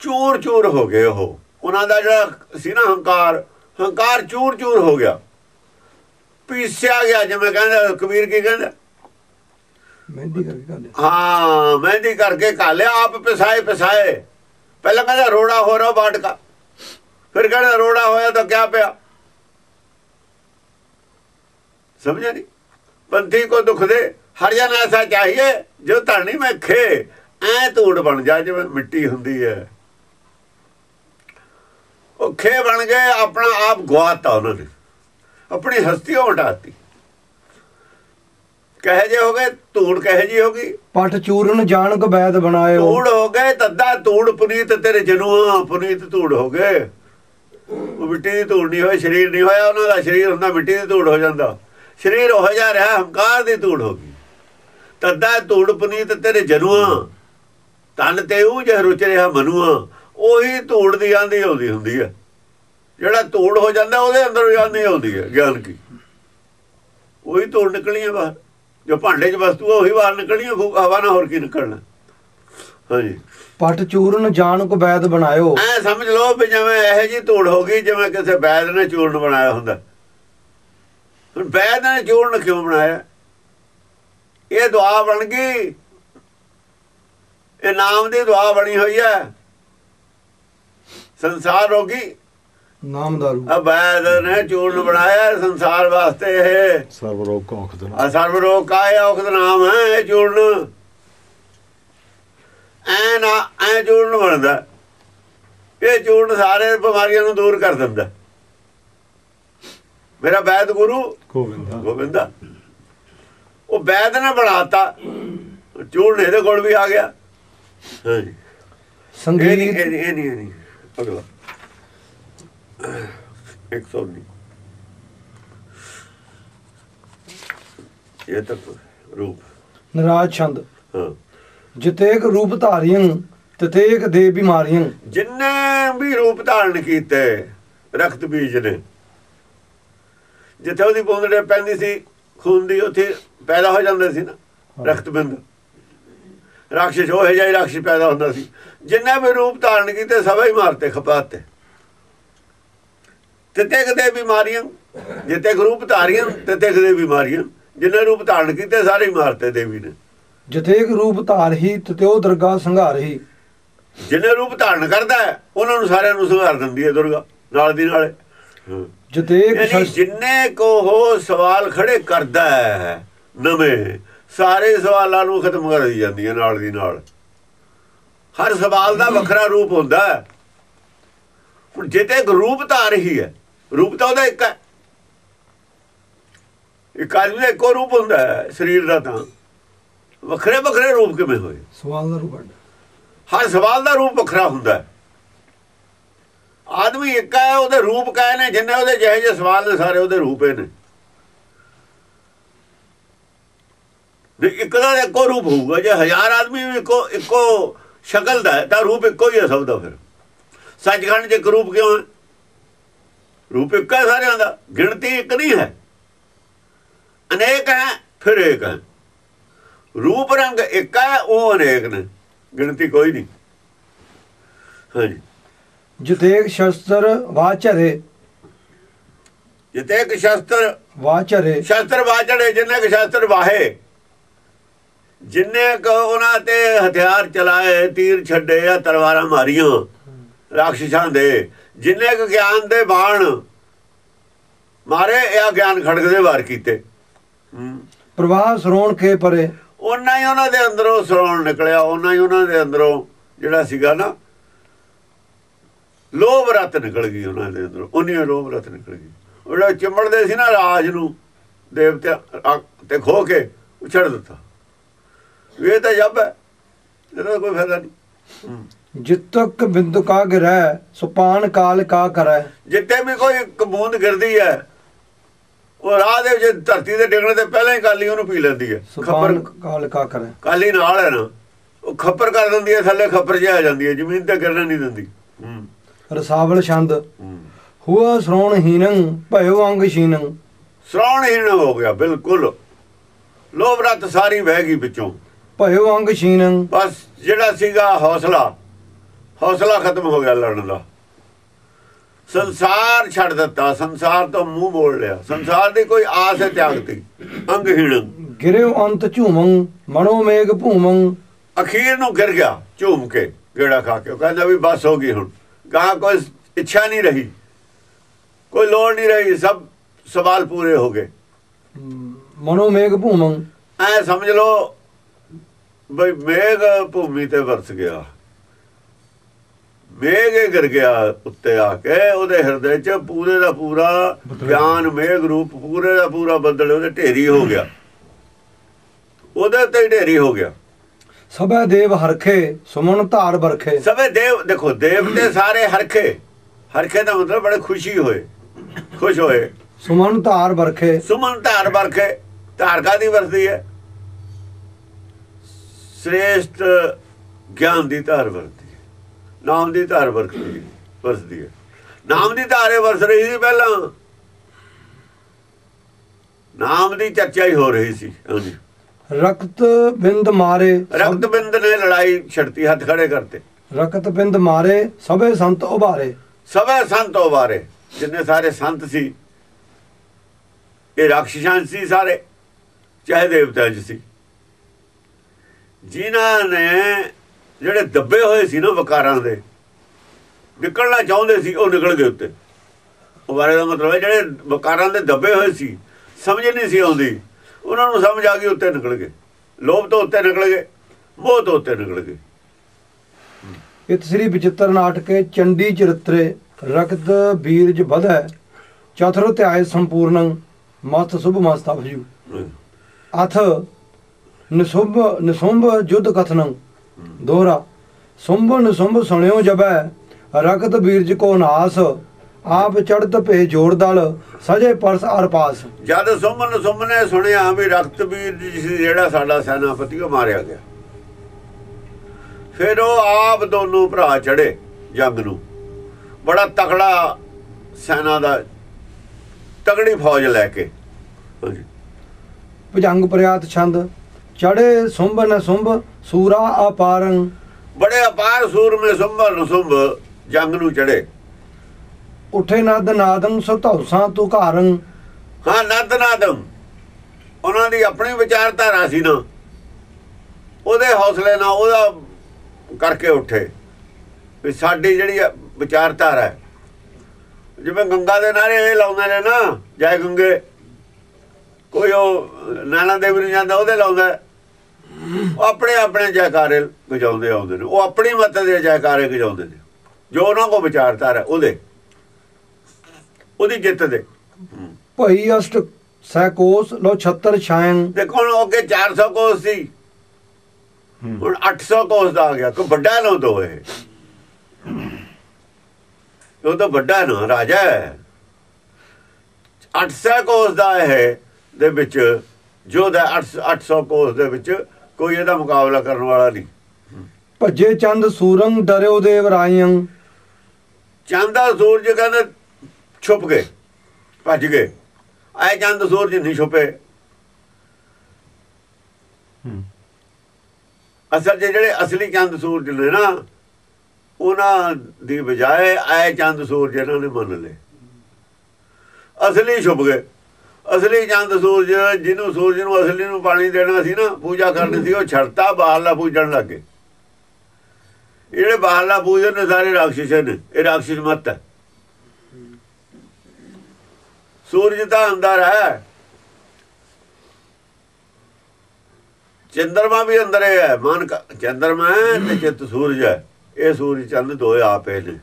ਚੂਰ ਚੂਰ ਹੋ ਗਏ ਉਹ। ਉਹਨਾਂ ਦਾ ਜਿਹੜਾ ਸੀ ਨਾ ਹੰਕਾਰ ਹੰਕਾਰ ਚੂਰ ਚੂਰ ਹੋ ਗਿਆ। ਪੀਸਿਆ ਗਿਆ ਜਿਵੇਂ ਕਹਿੰਦਾ ਕਬੀਰ ਕੀ ਕਹਿੰਦਾ? ਮਹਿੰਦੀ ਕਰਕੇ ਗੱਲ ਹਾਂ ਮਹਿੰਦੀ ਕਰਕੇ ਕਾਲਿਆ ਆਪ ਪਿਸਾਏ ਪਿਸਾਏ। ਪਹਿਲਾਂ ਕਹਿੰਦਾ ਰੋੜਾ ਹੋ ਰਿਹਾ ਬਾਟਕਾ। ਫਿਰ ਕਹਿੰਦਾ ਰੋੜਾ ਹੋਇਆ ਤਾਂ ਕਿਆ ਪਿਆ? ਸਮਝਿਆ ਨਹੀਂ ਪੰਥੀ ਕੋ ਦੁੱਖ ਦੇ ਹਰ ਜਨ ਐਸਾ ਚਾਹੀਏ ਜੋ ਧਰਨੀ ਮੈਂ ਖੇ ਐ ਧੂੜ ਬਣ ਜਾ ਜਿਵੇਂ ਮਿੱਟੀ ਹੁੰਦੀ ਹੈ। ਖੇ ਬਣ ਗਏ ਆਪਣਾ ਆਪ ਗਵਾਤਾ ਉਹਨਾਂ ਨੇ। ਆਪਣੀ ਹਸਤੀ ਹਟਾਤੀ ਕਹੇ ਜੇ ਹੋ ਗਏ ਧੂੜ ਕਹੇ ਜੀ ਹੋ ਗਈ। ਪਟ ਚੂਰਨ ਜਾਣ ਕਬੈਦ ਬਣਾਇਓ। ਧੂੜ ਹੋ ਗਏ ਤੱਦਾ ਧੂੜ ਪੁਨੀਤ ਤੇਰੇ ਜਨੂਆ ਪੁਨੀਤ ਧੂੜ ਹੋ ਗਏ। ਉਹ ਮਿੱਟੀ ਦੀ ਧੂੜ ਨਹੀਂ ਹੋਈ ਸਰੀਰ ਨਹੀਂ ਹੋਇਆ ਉਹਨਾਂ ਦਾ ਸਰੀਰ ਹੁੰਦਾ ਮਿੱਟੀ ਦੀ ਧੂੜ ਹੋ ਜਾਂਦਾ। ਸਰੀਰ ਹੋ ਜਾ ਰਿਹਾ ਹੰਕਾਰ ਦੀ ਧੂੜ ਹੋ ਗਈ। ਤੱਦਾ ਧੂੜ ਪੁਨੀਤ ਤੇਰੇ ਜਨੂਆ। ਤਨ ਤੇ ਉਹ ਜਹ ਰੁਚ ਰਿਹਾ ਮਨੂਆ। ਉਹੀ ਧੂੜ ਦੀ ਆਂਦੀ ਆਉਂਦੀ ਹੁੰਦੀ ਹੈ ਜਿਹੜਾ ਧੂੜ ਹੋ ਜਾਂਦਾ ਉਹਦੇ ਅੰਦਰ ਆਂਦੀ ਆਉਂਦੀ ਹੈ ਗਿਆਨ ਕੀ। ਉਹੀ ਧੂੜ ਨਿਕਲੀ ਹੈ ਬਾਹਰ। ਜੋ ਭਾਂਡੇ 'ਚ ਵਸਤੂ ਉਹੀ ਬਾਹਰ ਨਿਕਲਣੀ ਹੈ ਹਵਾ ਨਾਲ ਹੋਰ ਕੀ ਨਿਕਲਣਾ। ਹਾਂਜੀ। ਪਟ ਚੂਰਨ ਜਾਣ ਕਬੈਦ ਬਣਾਇਓ। ਐ ਸਮਝ ਲਓ ਵੀ ਜਿਵੇਂ ਇਹੋ ਜੀ ਧੂੜ ਹੋ ਗਈ ਜਿਵੇਂ ਕਿਸੇ ਬੈਦ ਨੇ ਚੂਰਨ ਬਣਾਇਆ ਹੁੰਦਾ। ਹੁਣ ਬੈਦ ਨੇ ਚੂਰਨ ਕਿਉਂ ਬਣਾਇਆ? ਇਹ ਦੁਆ ਬਣ ਗਈ। ਇਹ ਨਾਮ ਦੀ ਦੁਆ ਬਣੀ ਹੋਈ ਹੈ ਸੰਸਾਰ ਰੋਗੀ। ਨਾਮ ਦਾਰੂ ਆ ਬੈਦ ਨੇ ਚੂਰਨ ਬਣਾਇਆ ਸੰਸਾਰ ਵਾਸਤੇ ਇਹ। ਸਰਵ ਰੋਗ ਕੋ ਔਖਦ ਨਾ ਆ ਸਰਬ ਰੋਗ ਕਾਇਆ ਔਖਦ ਨਾਮ ਹੈ ਇਹ ਚੂਰਨ। ਐ ਨਾ ਐ ਚੂਰਨ ਬਣਦਾ। ਇਹ ਚੂਰਨ ਸਾਰੇ ਬਿਮਾਰੀਆਂ ਨੂੰ ਦੂਰ ਕਰ ਦਿੰਦਾ। ਮੇਰਾ ਵੈਦ ਗੁਰੂ ਗੋਵਿੰਦਾ। ਗੋਬਿੰਦਾ ਉਹ ਵੈਦ ਨੇ ਬਣਾਤਾ। ਚੂਰਨ ਇਹਦੇ ਕੋਲ ਵੀ ਆ ਗਿਆ। ਸੰਗੀਤ ਇਹ ਨਹੀਂ ਇਹ ਨਹੀਂ। ਅਗਲਾ 119 ਇਹ ਤੱਕ ਰੂਪ ਨਰਾਜ ਛੰਦ ਹਾਂ ਜਿਤੇਕ ਰੂਪ ਧਾਰੀਆਂ ਤਤੇਕ ਦੇ ਬਿਮਾਰੀਆਂ ਜਿੰਨੇ ਵੀ ਰੂਪ ਧਾਰਨ ਕੀਤੇ ਰਖਤ ਬੀਜ ਨੇ ਜਿੱਥੇ ਉਹਦੀ ਬੋਂਦੜੇ ਪੈਂਦੀ ਸੀ ਖੂਨ ਦੀ ਉੱਥੇ ਪੈਦਾ ਹੋ ਜਾਂਦੇ ਸੀ ਨਾ ਰਖਤ ਬਿੰਦ ਰਾਖਸ਼ ਹੋਏ ਜਾਈ ਰਾਖਸ਼ ਪੈਦਾ ਹੁੰਦਾ ਸੀ। ਜਿੰਨੇ ਵੀ ਰੂਪ ਧਾਰਨ ਕੀਤੇ ਸਭੇ ਹੀ ਮਾਰਤੇ ਖਪਾਤੇ। ਤਿੱਤੇ ਕਦੇ ਬਿਮਾਰੀਆਂ ਜਿੱਤੇ ਰੂਪ ਧਾਰੀਆਂ ਤਿੱਤੇ ਕਦੇ ਬਿਮਾਰੀਆਂ। ਜਿੰਨੇ ਰੂਪ ਧਾਰਨ ਕੀਤੇ ਸਾਰੇ ਹੀ ਮਾਰਤੇ ਦੇਵੀ ਨੇ। ਜਿਤੇਕ ਰੂਪ ਧਾਰਹੀ ਤਤਿਓ ਦਰਗਾਹ ਸੰਘਾਰਹੀ ਜਿੰਨੇ ਰੂਪ ਧਾਰਨ ਕਰਦਾ ਹੈ, ਉਹਨਾਂ ਨੂੰ ਸਾਰਿਆਂ ਨੂੰ ਸੰਘਾਰ ਦਿੰਦੀ ਹੈ ਦੁਰਗਾ ਨਾਲ ਦੀ ਨਾਲ। ਹਾਂ। ਸ਼ਸ- ਜਿੰਨੇ ਕੋ ਉਹ ਸਵਾਲ ਖੜੇ ਕਰਦਾ ਹੈ ਨਵੇਂ ਸਾਰੇ ਸਵਾਲਾਂ ਨੂੰ ਖਤਮ ਕਰ ਦੀ ਜਾਂਦੀ ਹੈ ਨਾਲ ਦੀ ਨਾਲ। ਹਰ ਸਵਾਲ ਦਾ ਵੱਖਰਾ ਰੂਪ ਹੁੰਦਾ ਹੈ। ਹੁਣ ਜਿੱਤੇ ਇੱਕ ਰੂਪ ਧਾਰ ਹੀ ਹੈ ਰੂਪ ਤਾਂ ਉਹਦਾ ਇੱਕ ਹੈ। ਇੱਕ ਆਦਮੀ ਦਾ ਇੱਕੋ ਰੂਪ ਹੁੰਦਾ ਹੈ ਸਰੀਰ ਦਾ ਤਾਂ। ਵੱਖਰੇ ਵੱਖਰੇ ਰੂਪ ਕਿਵੇਂ ਹੋਏ? ਸਵਾਲ ਦਾ ਰੂਪ ਹਰ ਸਵਾਲ ਦਾ ਰੂਪ ਵੱਖਰਾ ਹੁੰਦਾ ਹੈ। ਆਦਮੀ ਇੱਕ ਹੈ ਉਹਦੇ ਰੂਪ ਕਾਇ ਨੇ ਜਿੰਨੇ ਉਹਦੇ ਜਿਹੇ ਜਿਹੇ ਸਵਾਲ ਨੇ ਸਾਰੇ ਉਹਦੇ ਰੂਪ ਨੇ। ਵੀ ਇੱਕ ਦਾ ਇੱਕੋ ਰੂਪ ਹੋਊਗਾ ਜੇ ਹਜ਼ਾਰ ਆਦਮੀ ਵੀ ਇੱਕੋ ਇੱਕੋ ਸ਼ਕਲ ਦਾ ਤਾਂ ਰੂਪ ਇੱਕੋ ਹੀ ਹੈ ਸਭ ਦਾ ਫਿਰ। ਸੱਚਖੰਡ ਇੱਕ ਰੂਪ ਕਿਉਂ ਹੈ? ਰੂਪ ਇੱਕ ਹੈ ਸਾਰਿਆਂ ਦਾ ਗਿਣਤੀ ਇੱਕ ਨਹੀਂ ਹੈ। ਅਨੇਕ ਹੈ ਫਿਰ ਇੱਕ ਹੈ। ਰੂਪ ਰੰਗ ਇੱਕ ਹੈ ਉਹ ਅਨੇਕ ਨੇ ਗਿਣਤੀ ਕੋਈ ਨਹੀਂ। ਹਾਂਜੀ। ਜਿਤੇਕ ਸ਼ਸਤਰ ਵਾਚਰੇ। ਜਿੱਤੇ ਇੱਕ ਸ਼ਸਤਰ ਵਾਚਰੇ। ਸ਼ਸਤਰ ਵਾਜੜੇ ਜਿੰਨੇ ਕੁ ਸ਼ਸਤਰ ਵਾਹੇ ਜਿੰਨੇ ਕੁ ਉਹਨਾਂ ਤੇ ਹਥਿਆਰ ਚਲਾਏ ਤੀਰ ਛੱਡੇ ਆ ਤਲਵਾਰਾਂ ਮਾਰੀਆਂ ਰਾਖਸ਼ਾਂ ਦੇ ਜਿੰਨੇ ਕੁ ਗਿਆਨ ਦੇ ਬਾਣ ਮਾਰੇ ਇਹ ਗਿਆਨ ਖੜਕ ਦੇ ਵਾਰ ਕੀਤੇ। ਪ੍ਰਵਾਹ ਸਰੋਣ ਕੇ ਪਰੇ। ਉਹਨਾਂ ਹੀ ਉਹਨਾਂ ਦੇ ਅੰਦਰੋਂ ਸਰੋਣ ਨਿਕਲਿਆ ਉਹਨਾਂ ਹੀ ਉਹਨਾਂ ਦੇ ਅੰਦਰੋਂ ਜਿਹੜਾ ਸੀਗਾ ਨਾ ਲੋਭ ਰਤ ਨਿਕਲ ਗਈ ਉਹਨਾਂ ਦੇ ਅੰਦਰੋਂ ਉਨੀ ਲੋਭ ਰਤ ਨਿਕਲ ਗਈ। ਉਹਦਾ ਚਿੰਬੜਦੇ ਸੀ ਨਾ ਰਾਜ ਨੂੰ ਦੇਵਤੇ ਤੇ ਖੋ ਕੇ ਉਛੜ ਦਿੱਤਾ। ਇਹ ਤਾਂ ਜੱਬ ਹੈ ਇਹਦਾ ਕੋਈ ਫਾਇਦਾ ਨਹੀਂ। ਜਿਤਕ ਬਿੰਦੁ ਕਾ ਗਿਰੈ ਸੁਪਾਨ ਕਾਲ ਕਾ ਕਰੈ। ਜਿੱਤੇ ਵੀ ਕੋਈ ਇੱਕ ਬੂੰਦ ਗਿਰਦੀ ਹੈ ਉਹ ਰਾਹ ਦੇ ਵਿੱਚ ਧਰਤੀ ਦੇ ਡਿੱਗਣ ਦੇ ਪਹਿਲਾਂ ਹੀ ਕਾਲੀ ਉਹਨੂੰ ਪੀ ਲੈਂਦੀ ਹੈ। ਖੱਪਰ ਕਾਲ ਕਾ ਕਰੈ। ਕਾਲੀ ਨਾਲ ਹੈ ਨਾ ਉਹ ਖੱਪਰ ਕਰ ਦਿੰਦੀ ਹੈ ਥੱਲੇ ਖੱਪਰ ਜਿਹਾ ਆ ਜਾਂਦੀ ਹੈ ਜ਼ਮੀਨ ਤੇ ਗਿਰਨ ਨਹੀਂ ਦਿੰਦੀ। ਹੂੰ। ਰਸਾਵਲ ਛੰਦ। ਹੂੰ। ਹੁਆ ਸਰੋਣ ਹੀਨੰ ਭਇਓ ਅੰਗ ਸ਼ੀਨੰ ਸ਼੍ਰਵਣਹੀਣ ਹੋ ਗਿਆ ਬਿਲਕੁਲ। ਲੋਭ ਰਤ ਸਾਰੀ ਵਹਿ ਗਈ ਵਿੱਚੋਂ। ਭਇਓ ਅੰਗ ਸ਼ੀਨੰ ਬਸ ਜਿਹੜਾ ਸੀਗਾ ਹੌਸਲਾ। ਹੌਸਲਾ ਖਤਮ ਹੋ ਗਿਆ ਲੜਨ ਦਾ। ਸੰਸਾਰ ਛੱਡ ਦਿੱਤਾ ਸੰਸਾਰ ਤੋਂ ਮੂੰਹ ਮੋੜ ਲਿਆ। ਸੰਸਾਰ ਦੀ ਕੋਈ ਆਸ ਹੈ ਤਿਆਗਤੀ ਅੰਗਹੀਣ ਗਿਰਿਓ ਅੰਤ ਝੂਮੰ ਮਨੋ ਮੇਘ ਭੂਮੰ। ਅਖੀਰ ਨੂੰ ਗਿਰ ਗਿਆ ਝੂਮ ਕੇ ਗੇੜਾ ਖਾ ਕੇ। ਕਹਿੰਦਾ ਵੀ ਬਸ ਹੋ ਗਈ ਹੁਣ। ਗਾਂ ਕੋਈ ਇੱਛਾ ਨਹੀਂ ਰਹੀ। ਕੋਈ ਲੋੜ ਨਹੀਂ ਰਹੀ ਸਭ ਸਵਾਲ ਪੂਰੇ ਹੋ ਗਏ। ਮਨੋ ਮੇਘ ਭੂਮੰ। ਐ ਸਮਝ ਲਓ ਬਈ ਮੇਘ ਭੂਮੀ ਤੇ ਵਰਸ ਗਿਆ। ਮੇਘ ਗਿਰ ਗਿਆ ਉੱਤੇ ਆ ਕੇ ਉਹਦੇ ਹਿਰਦੇ 'ਚ ਪੂਰੇ ਦਾ ਪੂਰਾ ਗਿਆਨ ਮੇਘ ਰੂਪ ਪੂਰੇ ਦਾ ਪੂਰਾ ਬੱਦਲ ਉਹਦੇ ਢੇਰੀ ਹੋ ਗਿਆ। ਉਹਦੇ ਤੇ ਢੇਰੀ ਹੋ ਗਿਆ। ਸਭੈ ਦੇਵ ਹਰਖੇ ਸੁਮਨ ਧਾਰ ਬਰਖੇ ਸਭੇ ਦੇਵ ਦੇਖੋ ਦੇਵਤੇ ਸਾਰੇ ਹਰਖੇ। ਹਰਖੇ ਦਾ ਮਤਲਬ ਬੜੇ ਖੁਸ਼ੀ ਹੋਏ ਖੁਸ਼ ਹੋਏ। ਸੁਮਨ ਧਾਰ ਬਰਖੇ ਸੁਮਨ ਧਾਰ ਵਰਖੇ ਧਾਰ ਕਾਦੀ ਵਰਸਦੀ ਹੈ? ਸ੍ਰੇਸ਼ਟ ਗਿਆਨ ਦੀ ਧਾਰ ਹੈ। ਨਾਮ ਦੀ ਧਾਰ ਵਰਸਦੀ ਵਰਸਦੀ ਹੈ। ਨਾਮ ਦੀ ਧਾਰੇ ਵਰਸ ਰਹੀ ਸੀ ਪਹਿਲਾਂ। ਨਾਮ ਦੀ ਚਰਚਾ ਹੀ ਹੋ ਰਹੀ ਸੀ ਹਾਂਜੀ। ਰਕਤ ਬਿੰਦ ਮਾਰੇ ਰਕਤ ਬਿੰਦ ਨੇ ਲੜਾਈ ਛੜਤੀ ਹੱਥ ਖੜੇ ਕਰਤੇ। ਰਕਤ ਬਿੰਦ ਮਾਰੇ ਸਭੇ ਸੰਤ ਉਭਾਰੇ। ਸਭੇ ਸੰਤ ਉਬਾਰੇ ਜਿੰਨੇ ਸਾਰੇ ਸੰਤ ਸੀ। ਇਹ ਰਾਖਸ਼ਾਂ ਸੀ ਸਾਰੇ ਚਾਹੇ ਦੇਵਤਾ ਜੀ ਸੀ। ਜਿਨ੍ਹਾਂ ਨੇ ਜਿਹੜੇ ਦੱਬੇ ਹੋਏ ਸੀ ਨਾ ਵਕਾਰਾਂ ਦੇ ਨਿਕਲਣਾ ਚਾਹੁੰਦੇ ਸੀ ਉਹ ਨਿਕਲ ਗਏ ਉੱਤੇ। ਉਬਾਰੇ ਦਾ ਮਤਲਬ ਹੈ ਜਿਹੜੇ ਵਕਾਰਾਂ ਦੇ ਦੱਬੇ ਹੋਏ ਸੀ ਸਮਝ ਨਹੀਂ ਸੀ ਆਉਂਦੀ। ਉਹਨਾਂ ਨੂੰ ਸਮਝ ਆ ਗਈ ਉੱਤੇ ਨਿਕਲ ਗਏ। ਲੋਭ ਤੋਂ ਉੱਤੇ ਨਿਕਲ ਗਏ ਮੋਹ ਤੋਂ ਉੱਤੇ ਨਿਕਲ ਗਏ। ਇਤ ਸ੍ਰੀ ਵਿਚਿਤ੍ਰ ਨਾਟਕੇ ਚੰਡੀ ਚਰਿਤਰੇ ਰਕਤ ਬੀਰਜ ਵਧੈ ਚਤੁਰ ਧਿਆਏ ਸੰਪੂਰਨੰ ਮਸਤ ਸੁਭ ਮਸਤਾ ਭਜੂ ਅਥ ਨਿਸੁਭ ਨਿਸੁੰਭ ਜੁਧ ਕਥਨੰ ਦੋਹਰਾ। ਸੁੰਭ ਨਿਸੁੰਭ ਸੁਣਿਓ ਜਬੈ ਰਕਤ ਬੀਰਜ ਕੋ ਨਾਸ ਆਪ ਚੜਤ ਭੇ ਜੋੜ ਦਲ ਸਜੇ ਪਰਸ ਅਰ ਪਾਸ। ਜਦ ਸੁਮਨ ਸੁਮਨੇ ਸੁਣਿਆ ਵੀ ਰਕਤਬੀਰ ਜੀ ਸੀ ਜਿਹੜਾ ਸਾਡਾ ਸੈਨਾਪਤੀ ਉਹ ਮਾਰਿਆ ਗਿਆ। ਫਿਰ ਉਹ ਆਪ ਦੋਨੋਂ ਭਰਾ ਚੜੇ ਜੰਗ ਨੂੰ। ਬੜਾ ਤਕੜਾ ਸੈਨਾ ਦਾ ਤਗੜੀ ਫੌਜ ਲੈ ਕੇ। ਭੁਜੰਗ ਪ੍ਰਿਆਤ ਛੰਦ ਚੜੇ ਸੁੰਭ ਨ ਸੁੰਭ ਸੂਰਾ ਅਪਾਰੰ। ਬੜੇ ਅਪਾਰ ਸੂਰਮੇ ਸੁੰਭਰ ਸੁੰਭ ਜੰਗ ਨੂੰ ਚੜੇ ਉਠੇ ਨਦ ਨਾਦੰ ਸੁਤੌਸਾਂ ਤੂ ਘਾਰੰ। ਹਾਂ ਨੰਦ ਨਾਦਮ ਉਹਨਾਂ ਦੀ ਆਪਣੀ ਵਿਚਾਰਧਾਰਾ ਸੀ ਨਾ। ਉਹਦੇ ਹੌਸਲੇ ਨਾਲ ਉਹਦਾ ਕਰਕੇ ਉੱਠੇ। ਵੀ ਸਾਡੀ ਜਿਹੜੀ ਵਿਚਾਰਧਾਰਾ ਹੈ। ਜਿਵੇਂ ਗੰਗਾ ਦੇ ਨਾਰੇ ਇਹ ਲਾਉਂਦੇ ਨੇ ਨਾ ਜੈ ਗੰਗੇ। ਕੋਈ ਉਹ ਨਾਨਾ ਦੇਵੀ ਨੂੰ ਜਾਂਦਾ ਉਹਦੇ ਲਾਉਂਦਾ। ਆਪਣੇ ਆਪਣੇ ਜੈਕਾਰੇ ਗਜਾਉਂਦੇ ਆਉਂਦੇ ਨੇ। ਉਹ ਆਪਣੀ ਮਤ ਦੇ ਜੈਕਾਰੇ ਗਜਾਉਂਦੇ ਨੇ। ਜੋ ਉਹਨਾਂ ਕੋ ਵਿਚਾਰਧਾਰਾ ਉਹਦੇ। ਉਹਦੀ ਜਿੱਤ ਦੇ। ਭਈ ਅਸ਼ਟ ਸੈਕੋਸ ਲੋ 76 ਛਾਇਨ ਦੇਖੋ ਅੱਗੇ 400 ਕੋਸ ਸੀ। ਹੁਣ 800 ਕੋਸ ਦਾ ਆ ਗਿਆ। ਕੋਈ ਵੱਡਾ ਨਾ ਦੋ ਇਹ ਉਹ ਤਾਂ ਵੱਡਾ ਨਾ ਰਾਜਾ ਹੈ। 800 ਕੋਸ ਦਾ ਇਹ ਦੇ ਵਿੱਚ ਜੋ ਦਾ 800 ਕੋਸ ਦੇ ਵਿੱਚ ਕੋਈ ਇਹਦਾ ਮੁਕਾਬਲਾ ਕਰਨ ਵਾਲਾ ਨਹੀਂ। ਭੱਜੇ ਚੰਦ ਸੂਰੰ ਡਰਿਓ ਦੇਵ ਰਾਇੰ ਚੰਦਾ ਸੂਰਜ ਕਹਿੰਦੇ ਛੁਪ ਗਏ ਭੱਜ ਗਏ। ਆਏ ਚੰਦ ਸੂਰਜ ਨਹੀਂ ਛੁਪੇ। ਅਸਲ 'ਚ ਜਿਹੜੇ ਅਸਲੀ ਚੰਦ ਸੂਰਜ ਨੇ ਨਾ ਉਹਨਾਂ ਦੀ ਬਜਾਏ ਆਏ ਚੰਦ ਸੂਰਜ ਇਹਨਾਂ ਨੇ ਮੰਨ ਲਏ। ਅਸਲੀ ਛੁਪ ਗਏ। ਅਸਲੀ ਚੰਦ ਸੂਰਜ, ਜਿਹਨੂੰ ਸੂਰਜ ਨੂੰ ਅਸਲੀ ਨੂੰ ਪਾਣੀ ਦੇਣਾ ਸੀ ਨਾ, ਪੂਜਾ ਕਰਨੀ ਸੀ, ਉਹ ਛੜਤਾ ਬਾਹਰਲਾ ਪੂਜਣ ਲੱਗੇ ਇਹ ਜਿਹੜੇ ਬਾਹਰਲਾ ਪੂਜਨ ਨੇ ਸਾਰੇ ਰਾਖਸ਼ ਨੇ, ਇਹ ਰਾਖਸ਼ ਮਤ ਹੈ। ਸੂਰਜ ਤਾਂ ਅੰਦਰ ਹੈ। ਚੰਦਰਮਾ ਵੀ ਅੰਦਰ ਹੀ ਹੈ ਮਨ ਚੰਦਰਮਾ ਹੈ ਤੇ ਚਿੱਤ ਸੂਰਜ ਹੈ। ਇਹ ਸੂਰਜ ਚੰਦ ਦੋਏ ਆਪੇ ਨੇ।